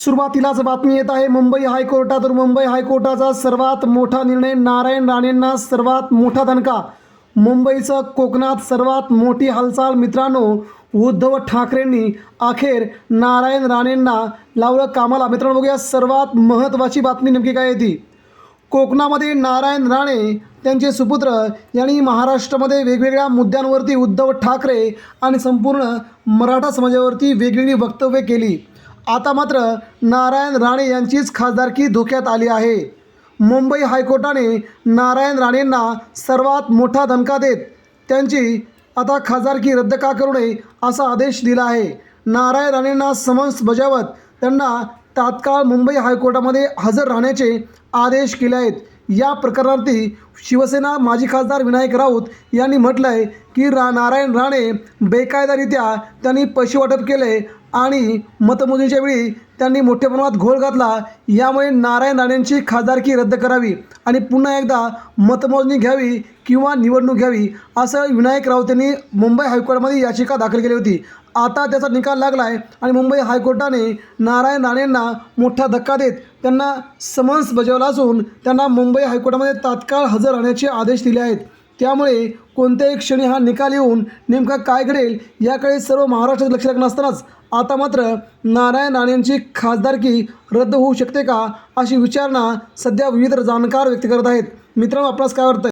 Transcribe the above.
सुरुवातीलाच बातमी येत आहे मुंबई हायकोर्टातून. मुंबई हायकोर्टाचा सर्वात मोठा निर्णय नारायण राणेंना सर्वात मोठा दणका. मुंबईचं कोकणात सर्वात मोठी हालचाल मित्रांनो उद्धव ठाकरेंनी अखेर नारायण राणेंना लावलं कामाला. मित्रांनो बघूया सर्वात महत्त्वाची बातमी नेमकी काय येते कोकणामध्ये नारायण राणे त्यांचे सुपुत्र यांनी महाराष्ट्रामध्ये वेगवेगळ्या मुद्द्यांवरती उद्धव ठाकरे आणि संपूर्ण मराठा समाजावरती वेगवेगळी वक्तव्य केली. आता मात्र नारायण राणे यांचीच खासदारकी धोक्यात आली आहे. मुंबई हायकोर्टाने नारायण राणेंना सर्वात मोठा धमका देत त्यांची आता खासदारकी रद्द का करू नये असा आदेश दिला आहे. नारायण राणेंना समन्स बजावत त्यांना तात्काळ मुंबई हायकोर्टामध्ये हजर राहण्याचे आदेश केले आहेत. या प्रकरणार्थी शिवसेना माजी खासदार विनायक राऊत यांनी म्हटलं आहे की रा नारायण राणे बेकायदारित्या त्यांनी पैसे वाटप केले आणि मतमोजणीच्या वेळी त्यांनी मोठ्या प्रमाणात घोळ घातला. यामुळे नारायण राणेंची खासदारकी रद्द करावी आणि पुन्हा एकदा मतमोजणी घ्यावी किंवा निवडणूक घ्यावी असं विनायक राऊत यांनी मुंबई हायकोर्टामध्ये याचिका दाखल केली होती. आता त्याचा निकाल लागला आहे आणि मुंबई हायकोर्टाने नारायण राणेंना मोठा धक्का देत त्यांना समन्स बजावला असून त्यांना मुंबई हायकोर्टामध्ये तात्काळ हजर राहण्याचे आदेश दिले आहेत. त्यामुळे कोणत्याही क्षणी हा निकाल येऊन नेमका काय घडेल याकडे सर्व महाराष्ट्रात लक्ष लागणार असतानाच आता मात्र नारायण राणेंची खासदारकी रद्द होऊ शकते का अशी विचारणा सध्या विविध जाणकार व्यक्त करत आहेत. मित्रांनो आपणास काय वाटतं?